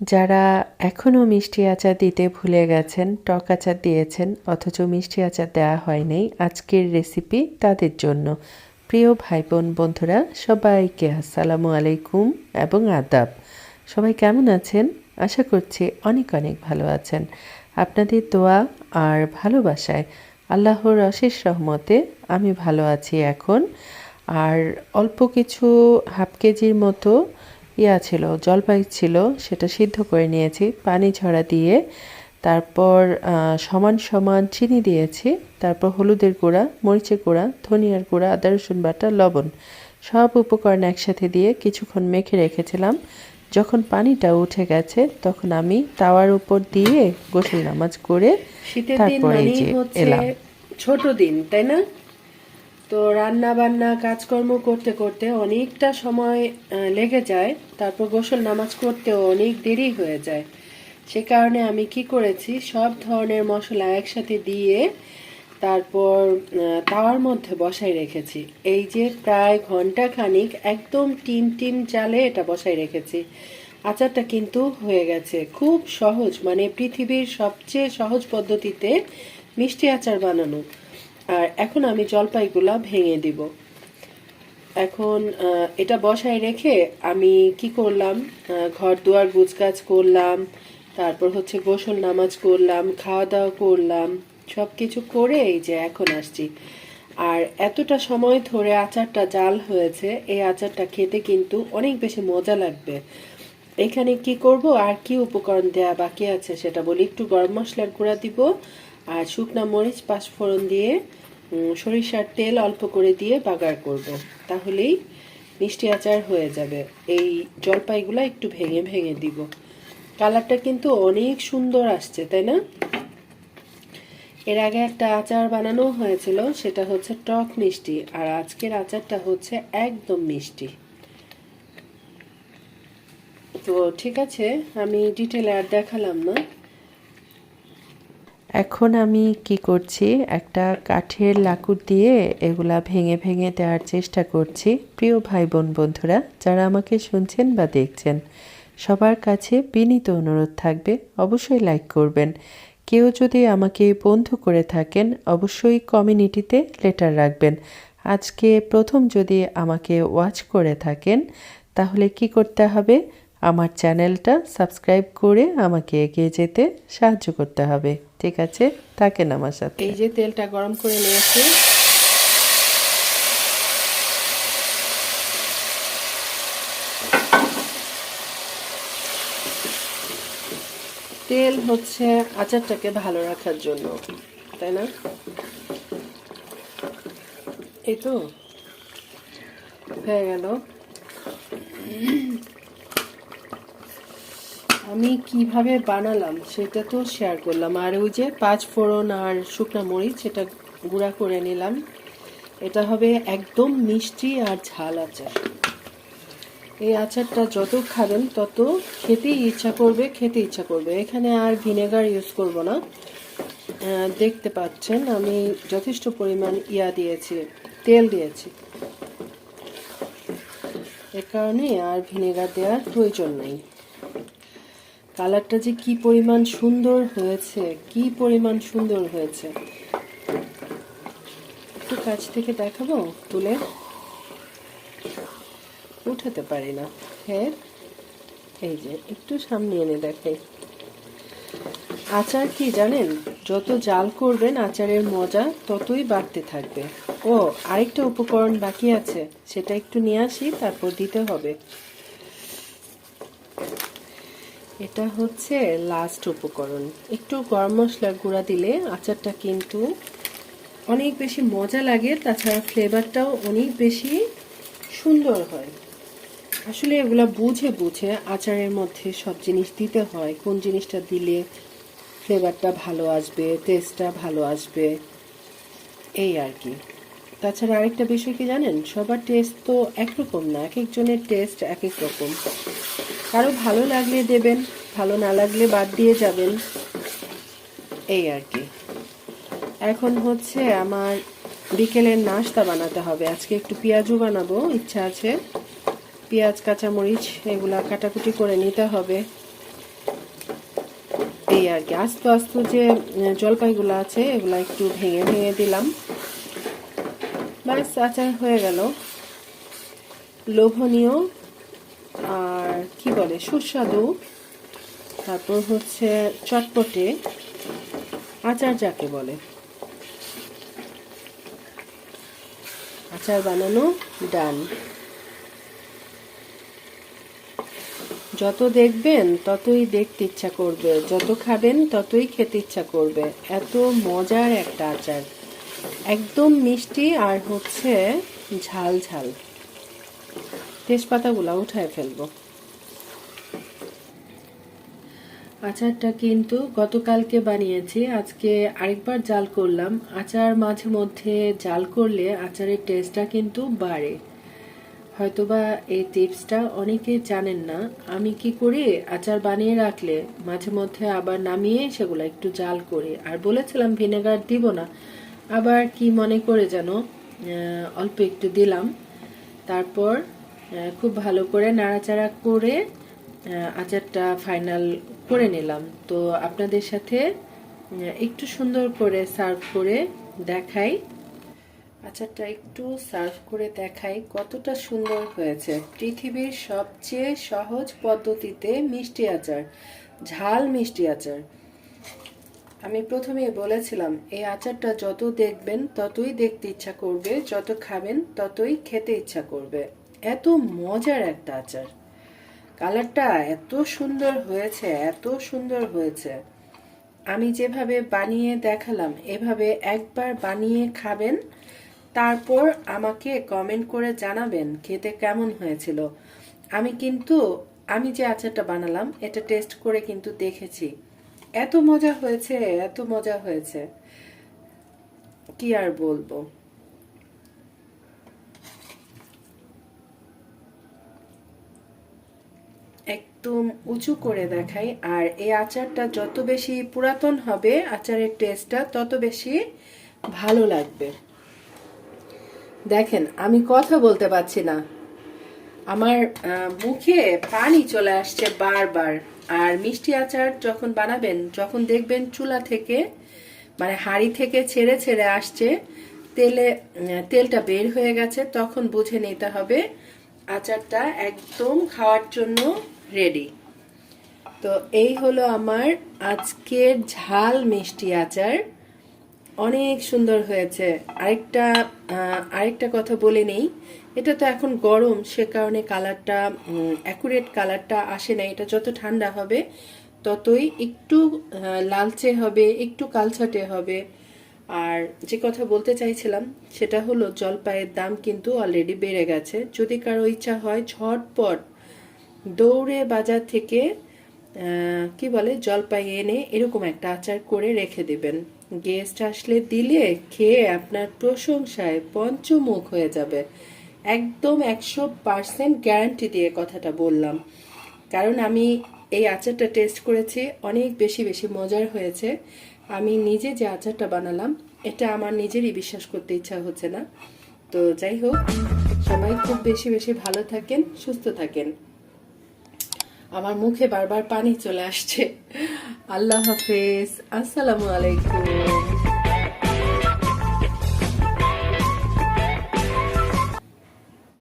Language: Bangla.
যারা এখনও মিষ্টি আচার দিতে ভুলে গেছেন, টক আচার দিয়েছেন, অথচ মিষ্টি আচার দেওয়া হয়নি, আজকের রেসিপি তাদের জন্য। প্রিয় ভাই বোন বন্ধুরা, সবাইকে আসসালামু আলাইকুম এবং আদাব। সবাই কেমন আছেন? আশা করছি অনেক অনেক ভালো আছেন। আপনাদের দোয়া আর ভালোবাসায় আল্লাহর অশেষ রহমতে আমি ভালো আছি এখন। আর অল্প কিছু হাফ কেজির মতো ইয়া ছিল জলপাই ছিল সেটা সিদ্ধ করে নিয়েছি পানি ঝরা দিয়ে। তারপর সমান সমান চিনি দিয়েছি তারপর হলুদের গুঁড়া মরিচের গুঁড়া ধনিয়ার গুঁড়া আদা রসুন বাটা লবণ। সব উপকরণ একসাথে দিয়ে কিছুক্ষণ মেখে রেখেছিলাম। যখন পানিটা উঠে গেছে তখন আমি তাওয়ার উপর দিয়ে গোসল নামাজ করে শীতের দিন তারপরে যে এলাম। ছোট দিন তাই না? তো রান্না বান্না কাজকর্ম করতে করতে অনেকটা সময় লেগে যায়। তারপর গোসল, নামাজ করতেও অনেক দেরি হয়ে যায়। সে কারণে আমি কি করেছি, সব ধরনের মশলা একসাথে দিয়ে তারপর তাওয়ার মধ্যে বসাই রেখেছি। এই যে প্রায় ঘণ্টা খানিক একদম টিম টিম জালে এটা বসাই রেখেছি। আচারটা কিন্তু হয়ে গেছে খুব সহজ মানে পৃথিবীর সবচেয়ে সহজ পদ্ধতিতে মিষ্টি আচার বানানো। আর এখন আমি জলপাইগুলা ভেঙে দিব। এখন এটা বসায় রেখে আমি কি করলাম? ঘর দুয়ার গুছগাছ করলাম, তারপর হচ্ছে গোসল নামাজ করলাম খাওয়া দাওয়া করলাম সব কিছু করে এই যে এখন আসছি। আর এতটা সময় ধরে আচারটা জাল হয়েছে, এই আচারটা খেতে কিন্তু অনেক বেশি মজা লাগবে। এখানে কি করব? আর কি উপকরণ দেয়া বাকি আছে সেটা বলি। একটু গরম মশলার গুঁড়া দিব আর শুকনা মরিচ, পাঁচফোড়ন দিয়ে সরিষার তেল অল্প করে দিয়ে বাগার করব। তাহলেই মিষ্টি আচার হয়ে যাবে। এই জলপাইগুলো একটু ভেঙে ভেঙে দিব। কালারটা কিন্তু অনেক সুন্দর আসছে, তাই না? এর আগে একটা আচার বানানো হয়েছিল, সেটা হচ্ছে টক মিষ্টি, আর আজকের আচারটা হচ্ছে একদম মিষ্টি। তো ঠিক আছে, আমি ডিটেলে আর দেখালাম না। এখন আমি কি করছি? একটা কাঠের লাকুর দিয়ে এগুলা ভেঙে ভেঙে দেওয়ার চেষ্টা করছি। প্রিয় ভাই বোন বন্ধুরা, যারা আমাকে শুনছেন বা দেখছেন, সবার কাছে বিনীত অনুরোধ থাকবে, অবশ্যই লাইক করবেন। কেউ যদি আমাকে বন্ধু করে থাকেন, অবশ্যই কমিউনিটিতে লেটার রাখবেন। আজকে প্রথম যদি আমাকে ওয়াচ করে থাকেন, তাহলে কি করতে হবে? আমার চ্যানেলটা সাবস্ক্রাইব করে আমাকে এগিয়ে যেতে সাহায্য করতে হবে। ঠিক আছে? থাকেন আমার সাথে। এই যে তেলটা গরম করে নিয়েছি। তেল হচ্ছে আচারটাকে ভালো রাখার জন্য, তাই না? এই তো, হয়ে গেল। আমি কীভাবে বানালাম সেটা তো শেয়ার করলাম। আর ওই যে পাঁচ ফোড়ন আর শুকনা মরিচ সেটা গুঁড়া করে নিলাম। এটা হবে একদম মিষ্টি আর ঝাল আচার। এই আচারটা যত খাবেন, তত খেতেই ইচ্ছা করবে, খেতে ইচ্ছা করবে। এখানে আর ভিনেগার ইউজ করব না। দেখতে পাচ্ছেন, আমি যথেষ্ট পরিমাণ ইয়া দিয়েছি, তেল দিয়েছি। এ কারণে আর ভিনেগার দেওয়ার প্রয়োজন নেই। কালারটা যে কি পরিমাণ সুন্দর হয়েছে, কি পরিমাণ সুন্দর হয়েছে। একটু কাছ থেকে দেখাবো, তুলে? উঠাতে পারি না। হ্যাঁ এই যে, একটু সামনে এনে দেখাই আচার কি জানেন? যত জাল করবেন, আচারের মজা ততই বাড়তে থাকবে। ও, আরেকটা উপকরণ বাকি আছে। সেটা একটু নিয়ে আসি, তারপর দিতে হবে। এটা হচ্ছে লাস্ট উপকরণ। একটু গরম মশলার গুঁড়া দিলে আচারটা কিন্তু অনেক বেশি মজা লাগে, তাছাড়া ফ্লেভারটাও অনেক বেশি সুন্দর হয়। আসলে এগুলা বুঝে বুঝে আচারের মধ্যে সব জিনিস দিতে হয়, কোন জিনিসটা দিলে ফ্লেভারটা ভালো আসবে টেস্টটা ভালো আসবে, এই আর কি। তাছাড়া আরেকটা বিষয় কি জানেন? সবার টেস্ট তো একরকম না, এক একজনের টেস্ট এক এক রকম। কারও ভালো লাগলে দেবেন ভালো না লাগলে বাদ দিয়ে যাবেন। এই আর কি। এখন হচ্ছে আমার বিকেলের নাস্তা বানাতে হবে। আজকে একটু পেঁয়াজও বানাবো ইচ্ছা আছে। পেঁয়াজ কাঁচামরিচ এগুলা কাটাকুটি করে নিতে হবে। এই আর কি। আস্তে আস্তে যে জলপাইগুলো আছে এগুলো একটু ভেঙে ভেঙে দিলাম। ব্যাস আচার হয়ে গেল। লোভনীয় আর কি বলে সুস্বাদু। তারপর হচ্ছে চটপটে আচার যাকে বলে। আচার বানানো ডান। যত দেখবেন ততই দেখতে ইচ্ছা করবে, যত খাবেন ততই খেতে ইচ্ছা করবে। এত মজার একটা আচার। একদম মিষ্টি আর হচ্ছে ঝাল ঝাল। তেজপাতাগুলো উঠায় ফেলব। আচারটা কিন্তু গতকালকে বানিয়েছি। আজকে আরেকবার জাল করলাম। আচার মাঝে মধ্যে জাল করলে আচারের টেস্টটা কিন্তু বাড়ে। হয়তোবা এই টিপসটা অনেকে জানেন না। আমি কি করি আচার বানিয়ে রাখলে মাঝে মধ্যে আবার নামিয়ে সেগুলো একটু জাল করি। আর বলেছিলাম, ভিনেগার দিব না। আবার কি মনে করে যেন অল্প একটু দিলাম। তারপর খুব ভালো করে নাড়াচাড়া করে আচারটা ফাইনাল করে নিলাম। তো আপনাদের সাথে একটু সুন্দর করে সার্ভ করে দেখাই। আচারটা একটু সার্ভ করে দেখাই কতটা সুন্দর হয়েছে। পৃথিবীর সবচেয়ে সহজ পদ্ধতিতে মিষ্টি আচার, ঝাল মিষ্টি আচার। আমি প্রথমে বলেছিলাম, এই আচারটা যত দেখবেন, ততই দেখতে ইচ্ছা করবে, যত খাবেন, ততই খেতে ইচ্ছা করবে। এত মজার একটা আচার। কালারটা এত সুন্দর হয়েছে, এত সুন্দর হয়েছে। আমি যেভাবে বানিয়ে দেখালাম, এভাবে একবার বানিয়ে খাবেন, তারপর আমাকে কমেন্ট করে জানাবেন খেতে কেমন হয়েছিল। আমি কিন্তু, আমি যে আচারটা বানালাম, এটা টেস্ট করে কিন্তু দেখেছি। এত মজা হয়েছে, এত মজা হয়েছে। কি আর বলব? একদম উঁচু করে দেখাই। আর এই আচারটা যত বেশি পুরাতন হবে, আচারের টেস্টটা তত বেশি ভালো লাগবে। দেখেন, আমি কথা বলতে পারছি না। আমার মুখে পানি চলে আসছে বারবার। আর মিষ্টি আচার যখন বানাবেন, যখন দেখবেন চুলা থেকে মানে হাঁড়ি থেকে ছেড়ে ছেড়ে আসছে, তেলে তেলটা বের হয়ে গেছে, তখন বুঝে নিতে হবে আচারটা একদম খাওয়ার জন্য রেডি তো এই হলো আমার আজকের ঝাল মিষ্টি আচার। অনেক সুন্দর হয়েছে। আরেকটা আরেকটা কথা বলে নেই। এটা তো এখন গরম, সে কারণে কালারটা অ্যাকুরেট কালারটা আসে না। এটা যত ঠান্ডা হবে, ততই একটু লালচে হবে, একটু কালছাটে হবে। আর যে কথা বলতে চাইছিলাম, সেটা হলো জলপাইয়ের দাম কিন্তু অলরেডি বেড়ে গেছে। যদি কারও ইচ্ছা হয়, ঝটপট দৌড়ে বাজার থেকে কি বলে, জলপাই এনে এরকম একটা আচার করে রেখে দেবেন। গেস্ট আসলে দিলে খেয়ে আপনার প্রশংসায় পঞ্চমুখ হয়ে যাবে। একদম একশো পার্সেন্ট গ্যারান্টি দিয়ে কথাটা বললাম। কারণ আমি এই আচারটা টেস্ট করেছি, অনেক বেশি বেশি মজার হয়েছে। আমি নিজে যে আচারটা বানালাম, এটা আমার নিজেরই বিশ্বাস করতে ইচ্ছা হচ্ছে না। তো যাই হোক, সবাই খুব বেশি বেশি ভালো থাকেন, সুস্থ থাকেন। আমার মুখে বারবার পানি চলে আসছে। আল্লাহ হাফেজ। আসসালামু আলাইকুম।